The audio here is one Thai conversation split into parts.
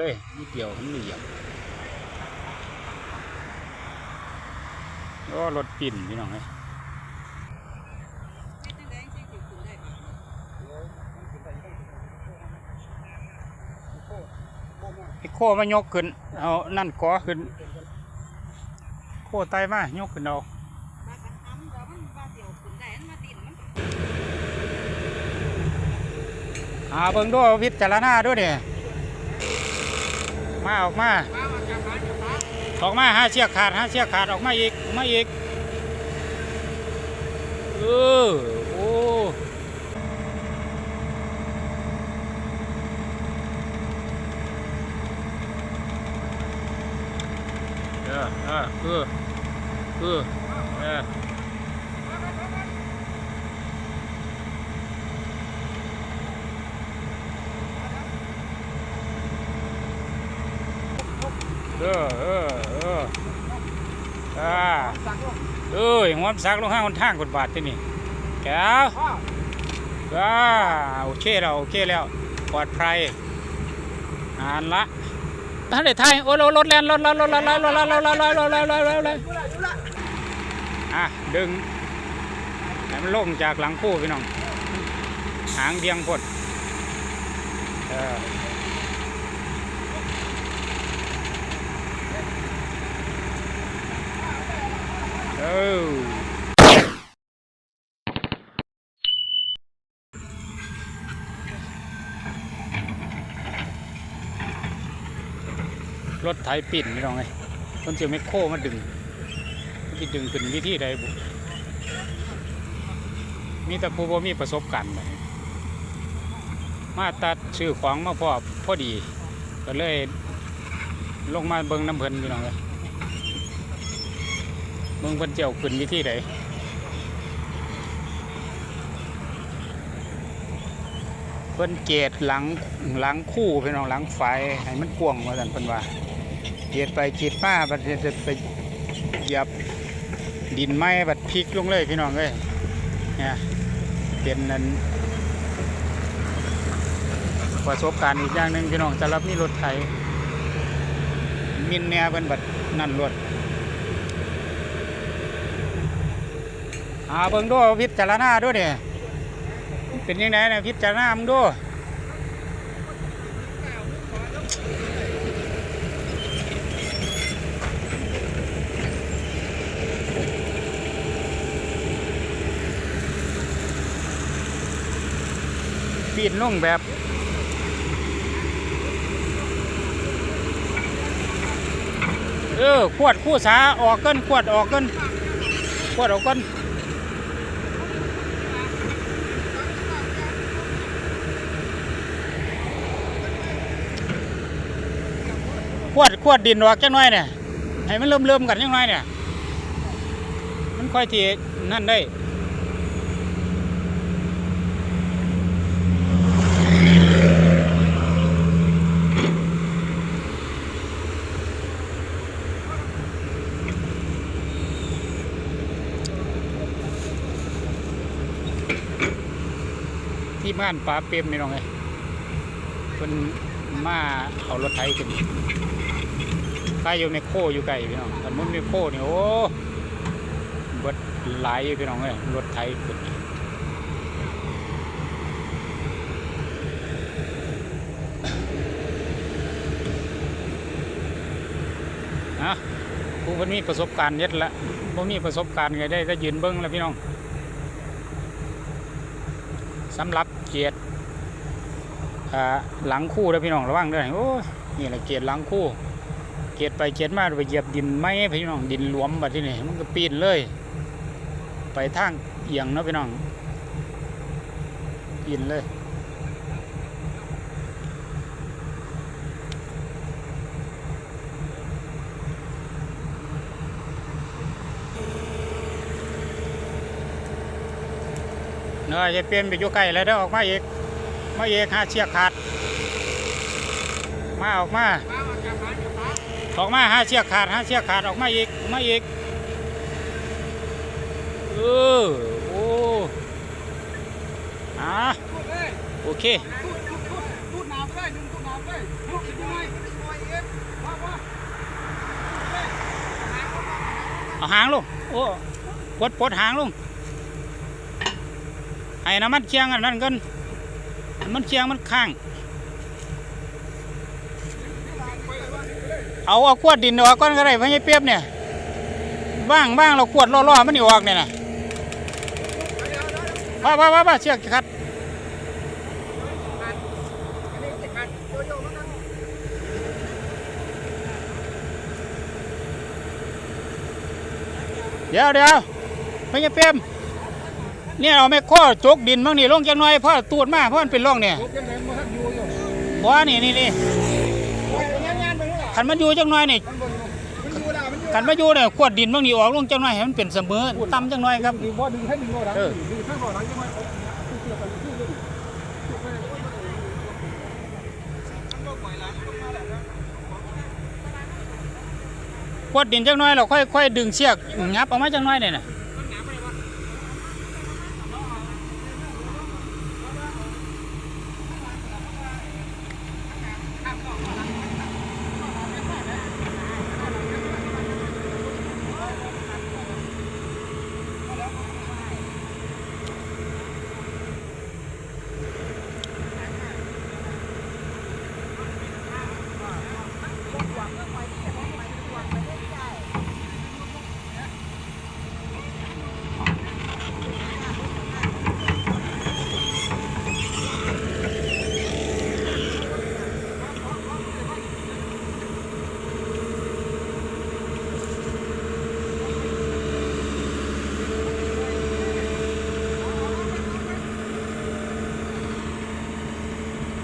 เฮ้ยนี่เกี่ยวมันเหลี่ยมโอ้รถปิ่นพี่น้องเอ้ยไอ้โคมายกขึ้น เอา นั่นก่อขึ้น โคไตมายกขึ้นเอาหาเบิ่งด้วยพิจารณาด้วยเนี่ย มาออกมาออกมาห้าเชือกขาดห้าเชือกขาดออกมาอีกออกมาอีกเออโอ้เออเออเออเออ ออเออเออเอออ่าเอ้ยหัวมันสักลงห้างคนทางกดบาทที่นี่แก้วอ่าโอเคแล้วโอเคแล้วปลอดภัยอ่านละท่านเด็ดไทยโอ้รถรถแลนรถรถรถรถรถรถรถรถรถรถรถรถรถรถอะดึงให้มันลงจากหลังคู่พี่น้อง หางเบียงพดเออ เออ รถไถปิ่นนี่น้องไงต้นเจียวแมคโครมาดึงมันจะดึงขึ้นวิธีใดบุมีแต่ผู้บ่มีประสบการณ์มาตัดชื่อของมาพอพอดี ก็เลยลงมาเบิ่งน้ำเพลินพี่น้องเลย มึงเพิ่นเจียวขึ้นวิธีใดเพิ่นเกตหลังหลังคู่พี่น้องหลังไฟให้มันกวงว่าซั่นเพิ่นว่าเกตไปเกตมาบัดจะไปเหยียบดินไม้บัดพลิกลงเลยพี่น้องเอ้ยเนี่ยเป็นนั้นประสบการณ์อีกอย่างหนึ่งพี่น้องสำหรับมีรถไถมินเนี่ยเพิ่นบัดนั่นรถ อาเบิ่งดูพิจารณาด้วยเนี่ยเป็นยังไงนะพิจารณามึงดูปีนลงแบบเออขวดคู่สาออกเกันขวดออกเกันขวดออกเกัน ขวดดินออกจังน้อยเนี่ยให้มันเริ่มเริ่มๆกันจังน้อยเนี่ย มันค่อยทีนั่นได้ที่บ้านปลาเปรมนี่น้องไงเป็นมาเอารถไถขึ้น ถ้าอยู่ในโคอยู่ไกลพี่น้องแต่มันมีโคนี่โอ้เบิดหลายอยู่พี่น้องเลยรถไถขึ้นนะผู้คนมีประสบการณ์เยอะละบ่มีประสบการณ์ก็ได้ก็ยืนเบิ้งแล้วพี่น้องสำหรับเกียรติอ่าหลังคู่แล้วพี่น้องระวังด้วยโอ้นี่แหละเกียรติหลังคู่ เกียดไปเกียดมาไปเหยียบดินไม้พี่น้องดินหลวมบัดที่นี่มันก็ปีนเลย ไปทางเอียงเนาะพี่น้องปีนเลยเนาะจะเปลี่ยนไปอยู่ใกล้แล้วเด้อออกมาอีกมาเอกหาเชือกขาดมาออกมา ออกมาห้าเชือกขาดห้าเชือกขาดออกมาอีกออกมาอีกเออโอ้อะโอเคเอาหางลงโอ้ปวดปวดหางลงให้น้ำมันเชียงอันนั้นกันมันเชียงมันข้าง เอาเอาขวดดินออกก่อนก็ได้พ่อใหญ่เปียบเนี่ยบ้างบ้างเราขวดล่อๆมันนี่ออกเนี่ยนะว่าว่าว่าว่าเชือกขัดเดี๋ยวเดี๋ยวพ่อใหญ่เปียบเนี่ยเอาแม่ข้อจกดินบ้างนี่ลงจังหน่อยเพ่อตูดมาเพราะมันเป็นร่องเนี่ยรถยังไงมาทักอยู่อยู่บ่นี่นี่นี่ ขันมันอยู่จังหน่อยนี่มันบ่อยู่มันอยู่ล่ะมันอยู่ขันมาอยู่เนี่ยขวดดินบ้างนี่ออกลงจังหน่อยให้มันเป็นเสมอต่ำจังหน่อยครับดึงบ่ดึงให้ดึงบ่หลังเออดึงข้างบ่หลังจังไว้เอาเชือกไปขึ้นเลยขวดดินจังน้อยเราค่อยค่อยดึงเชือกงับออกมาจังน้อยเนี่ยนะ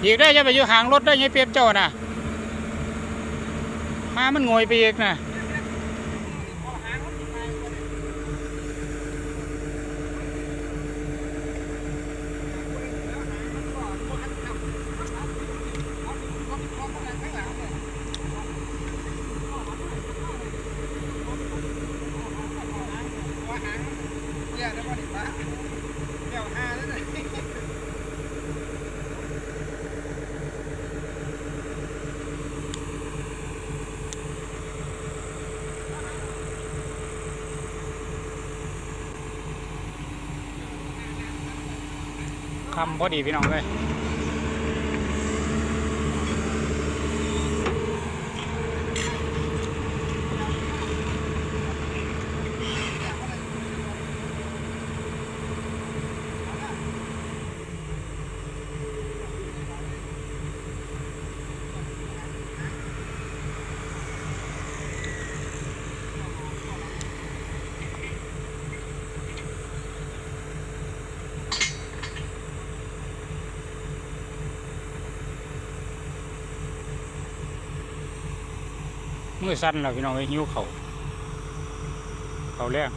อีกได้จะไปอยู่ห่างรถได้ยังเปรียบเจ้าน่ะมามันงอยไปอีกนะ คำพอดีพี่น้องเลย มือสั้นแล้วพี่น้องเลยหิวเขาเขาแรง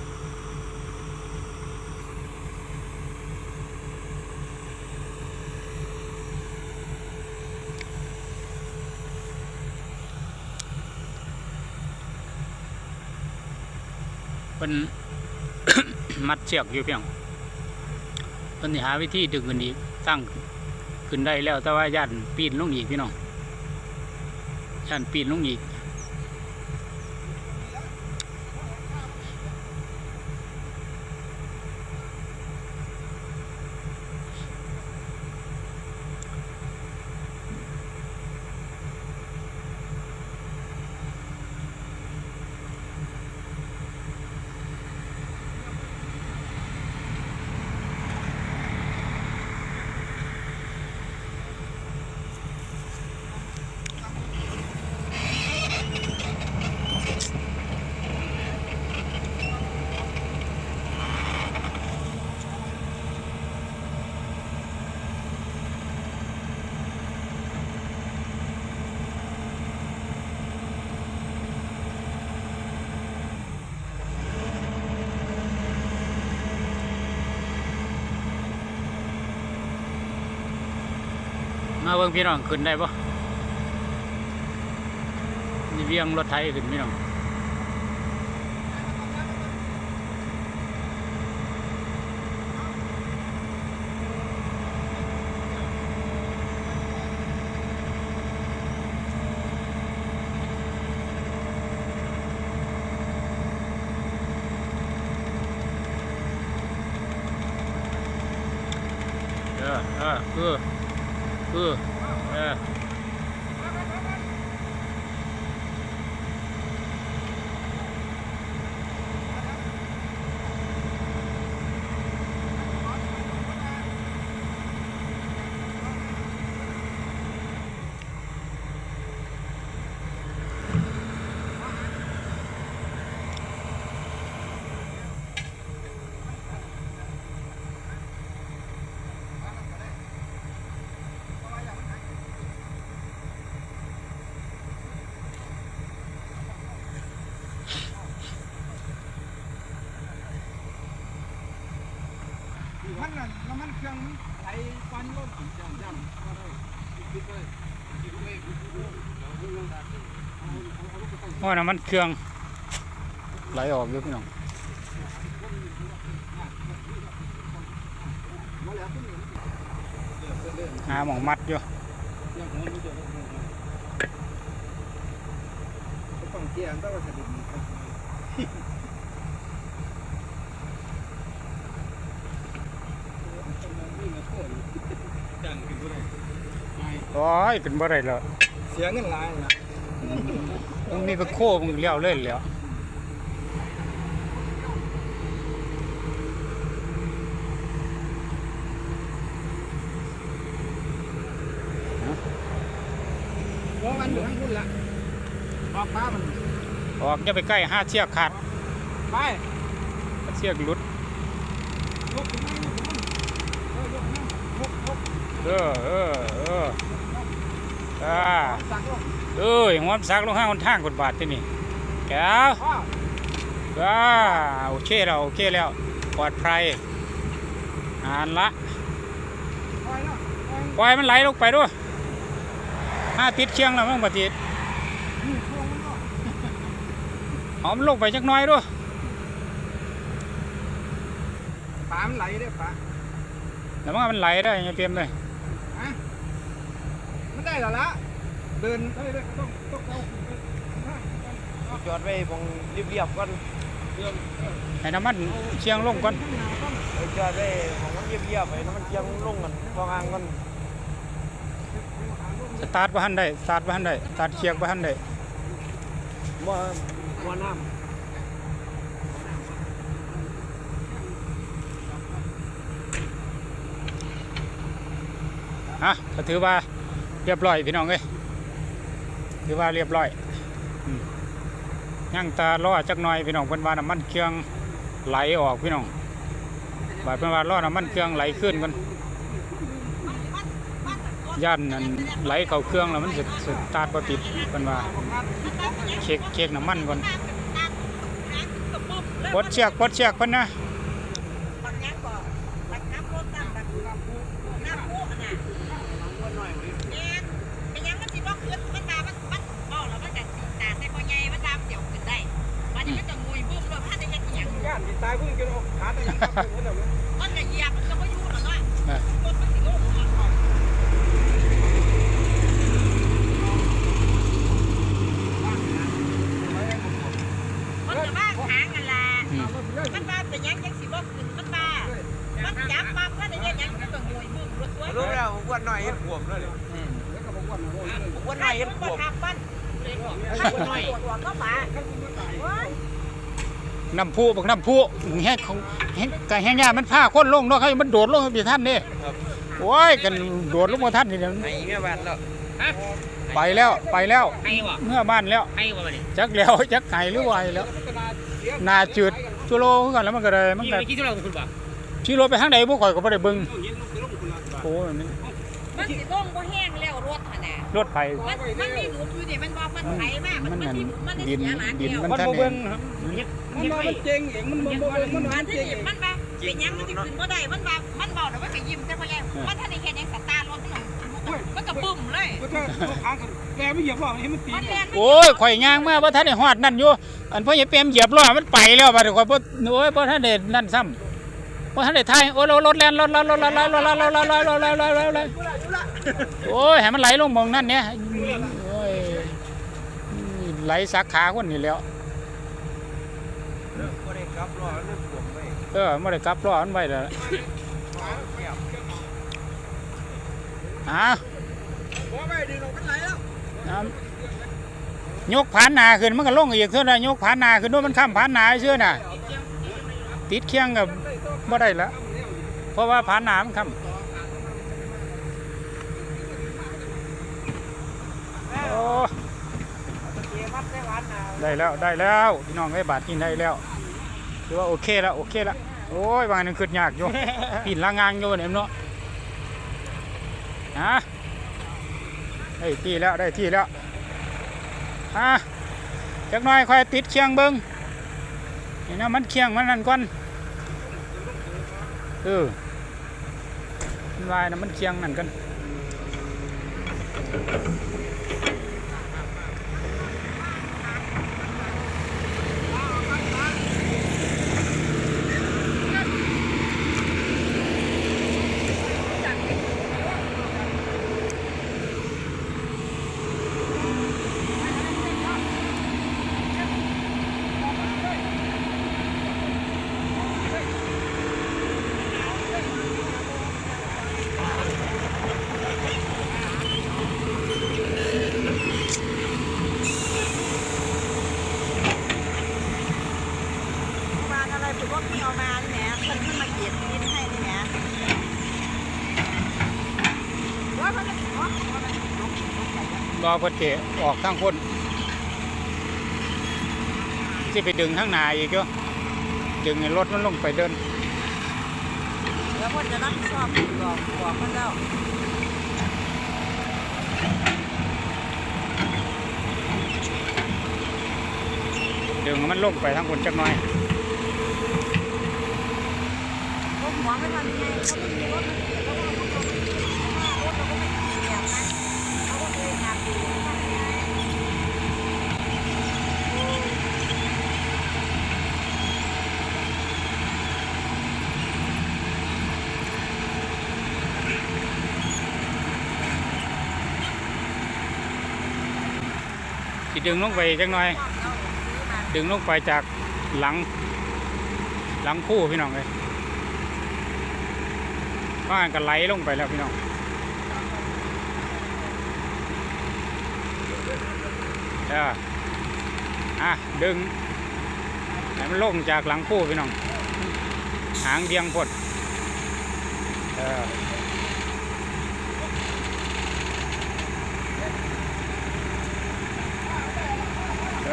เป็นมัดเชือกอยู่เพียงเป็นหาวิธีดึงขึ้นอีกตั้งขึ้นได้แล้วแต่ว่าย่านปีนลงอีกพี่น้องย่านปีนลงอีก มาเบิ่งพี่น้องขึ้นได้ปะนี่เวียงรถไถขึ้นพี่น้อง chẳng lấy quan luôn chỉ chẳng chẳng qua đây chỉ biết đây chỉ quay cũng được nó cũng luôn đạt được ห้อยน้ำมันเครื่องไหลออกเยอะพี่น้องหาหมองมัดอยู่ต้องเกี่ยงต้องกระดิ่ง โอ้ยเป็นบ่ได้แล้วเสียเงินหลายนะมึงมีไปโค้มึงเลี้ยวเลยแล้วเพราะมันอยู่ข้างคุณละออกมามันออกอย่าไปใกล้ห้าเชือกขาดไปเชือกหลุดลุกขึ้นมาลุกลุกเออเออเออ อ่าสักลงเอ้ยหัวมันซักลงห้างคนทางกดบาทที่นี่แก้วพ่ออ่าโอเคแล้วโอเคแล้วปลอดภัยอ่านละปล่อยเนาะปล่อยปล่อยมันไหลลงไปด้วยห้าติดเชียงแล้วมั้งบัดนี้นี่ช่วงมันเนาะเอามันลงไปจักหน้อยด้วยปลามันไหลเด้อปลาแล้วมันมันไหลได้ยังไงเตรียมเลยฮะ มันได้แล้วละเดินได้ยต้องต้องเอาจอดไว้มองเรียบๆก่อนเดินให้น้ำมันเชียงลงก่อนจอดไว้มองมันเรียบๆไปน้ำมันเทียงลงกันฟองอ่างก่อนสตาร์ทบ่ทันได้สตาร์ทบ่ทันได้สตาร์ทเชียงบ่ทันได้บ่บ่น้ฮะก็ถือว่า เรียบร้อยพี่น้องเอ้ยถือว่าเรียบร้อยอืมยังตาล้อจักหน่อยพี่น้องเพิ่นว่าน้ำมันเครื่องไหลออกพี่น้องบาดเพิ่นว่าล้อน้ำมันเครื่องไหลขึ้นกันย่านนั้นไหลเข้าเครื่องแล้วมันสิสตาร์ทบ่ติดเพิ่นว่าเช็คเช็คน้ำมันก่อนปลดเชือกปลดเชือกเพิ่นนะ มันยังก่อนมันน้ำโคตรน้ำแบบน้ำพุน้ำพุน่ะำวนหน่อยเลย เนี่ยเป็นยังมันสิบ่ขึ้นมันมามันมันบ่แล้วมันจะสีตาใส่พ่อใหญ่มันตามเสียวขึ้นได้มันยังมันจะงุยบึ้มเลยมันจะเฮ็ดอีหยัง ย่านที่ตายเพิ่งจะเอาขาแต่ยังขับอยู่นั่นแหละ มันจะเหยียบมันก็บ่อยู่หรอกเนาะ เออ รถมันสิลงมาก่อนมันจะบ้าหางกันล่ะ อืม มันบ้าเป็นยังยังสิบ่ขึ้นมันบ้ามันจับปั๊บมันจะเฮ็ดหยังมันก็งุยบึ้มรถสวย รู้แล้ววนหน่อยเฮ็ดขวมเลย แล้วก็บอกว่าโอ้ย วนหน่อยเฮ็ดขวม ทับมันให้ห น่อยตัวก็บ้าโอ้ยน้ำพุบอกน้ำพุแห้งของแห้งกะแห้งยามันพาคนลงเนาะเขามันโดดลงไปท่านนี่ครับโอ้ยกันโดดลงมาท่านนี่เดี๋ยวไอ้แม่บ้านแล้วไปแล้วไปแล้วให้บ่เมื่อบ้านแล้วให้บ่บัดนี้จักแล้วจักไห้หรือวายแล้วหนาจืดจุโลคือกันแล้วมันก็เลยมันก็กี่ตัวคุณบ่ชี้รถไปทางใดบ่ข่อยก็บ่ได้เบิ่งโอ้ยมันมันสิลงบ่แห้งแล้ว รถหั่นน่ะรถไผมันมันมีหลุมอยู่นี่มันบ่มันไถมากมันมันมันนั่นมีหลุมมันได้ดินเสียหลานดินเดียวมันมันท่านบ่เบิ่งนี่มันมามันเจ๋งเองมันบ่เบิ่งมันมัมันนที่เจ๋งนี่มันบ่เป็นหยังมันสิขึ้นบ่ได้มันบ่มันเบาแล้วมันก็ยิ้มแต่พ่อใหญ่มันทันได้เฮ็ดหยังสตาร์ทรถมันมันก็บึ้มเลยก็ถ้าทางกันแกไม่เหยียบว่าให้มันตีมันแล่นโอ้ยข่อยย่างมาบ่ทันได้ฮอดนั่นอยู่อันพ่อใหญ่เปรมเหยียบล้อมันไปแล้วบัดนี้ข่อยบ่โอ้ยบ่ทันได้นั่นซ้ำบ่ทันได้ทายโอ้ยรถแล่นรถรถรถรถรถรถรถรถรถรถรถรถรถรถ โอ้ยให้มันไหลลงหมองนั่นเนี่ยโอ้ยไหลสาขาคนนี่แหล้วบ่ได้กลับรอเรื่องขวมไว้เออไม่ได้กลับรอมันไว้แล้วอะบ่ไปดึงออกมันไหลแล้วน้ำยกผานหนาขึ้นมันก็ลงอีกเท่านั้นยกผานหนาขึ้นด้วยมันข้ามผานหนาเชื่อน่ะ ติดเคียงกับบ่ได้ละเพราะว่าผานหนามันข้ามโอ้ เกมัดได้หวานน่ะ ได้แล้วได้แล้วพี่น้องได้บาทกินได้แล้วถือว่าโอเคแล้วโอเคแล้วโอ้ยบางนึงขึ้นยากอยู่ปิ่นละงางอยู่เนี่ยเนาะฮะได้ที่แล้วได้ที่แล้วฮะจักหน่อยค่อยติดเคียงเบิ้งนี่นะมันเคียงมันนั่นก่อนเออมันวายนะมันเคียงนั่นกัน มาอะไรผมว่าพี่เอามานี่แหละคนที่มาเก็บดินให้นี่แหละว่ามันจะอ๋อ รอเพื่อเตะออกทางคนที่ไปดึงข้างหน้าอีกเยอะดึงให้รถมันลงไปเดินแล้วคนจะรับผิดชอบบอกบอกคนแล้วดึงให้มันลงไปทางคนจักหน่อยรถหัวไม่ทันไงเขาไม่มีรถมันเสียแล้วก็เขาก็รถเราก็ไม่ขี่แบบนั้นเขาก็เลยงานอยู่ทำไง สิ ดึงลงไปจักหน่อย ดึงลงไปจากหลัง หลังคู่พี่น้องเลยก็อันก็ไหลลงไปแล้วพี่น้องเอออะดึงให้มันลงจากหลังคู่พี่น้อง หางเดียงพดเออ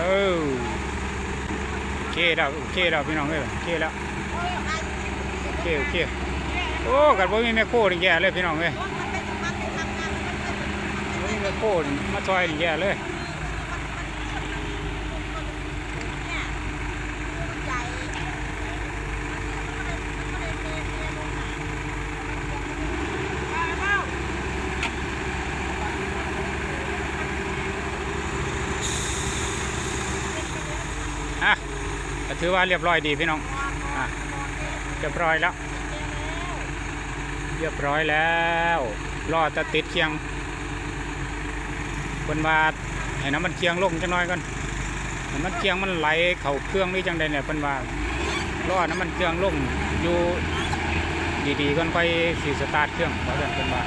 ออโอเคแล้วโอเคแล้วพี่น้องเอ้ยโอเคแล้วโอเคโอเคโอ้กันบ่มีแม่โคนี่แย่เลยพี่น้องเอ้ยรถมันไม่มันไม่ทำงานมันไม่บ่มีแม่โคนี่มาซอยนี่แย่เลยเนี่ยใหญ่มันก็เลยเทเทลงมาไปเปล่า อะก็ ถือว่าเรียบร้อยดีพี่น้องอะเรียบร้อยแล้ว เรียบร้อยแล้วรอจะติดเคียงคนมาให้น้ำมันเคียงลงจังน้อยก่อนน้ำมันเคียงมันไหลเข่าเครื่องนี่จังใดเนี่ยเป็นว่ารอน้ำมันเครื่องลงอยู่ดีๆก่อนค่อยสีสตาร์ทเครื่องเพราะฉะนั้นเป็นว่า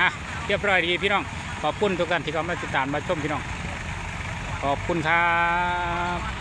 อะ เรียบร้อยดีพี่น้อง ขอบคุณทุกท่านที่เข้ามาติดตามมาชมพี่น้อง ขอบคุณครับ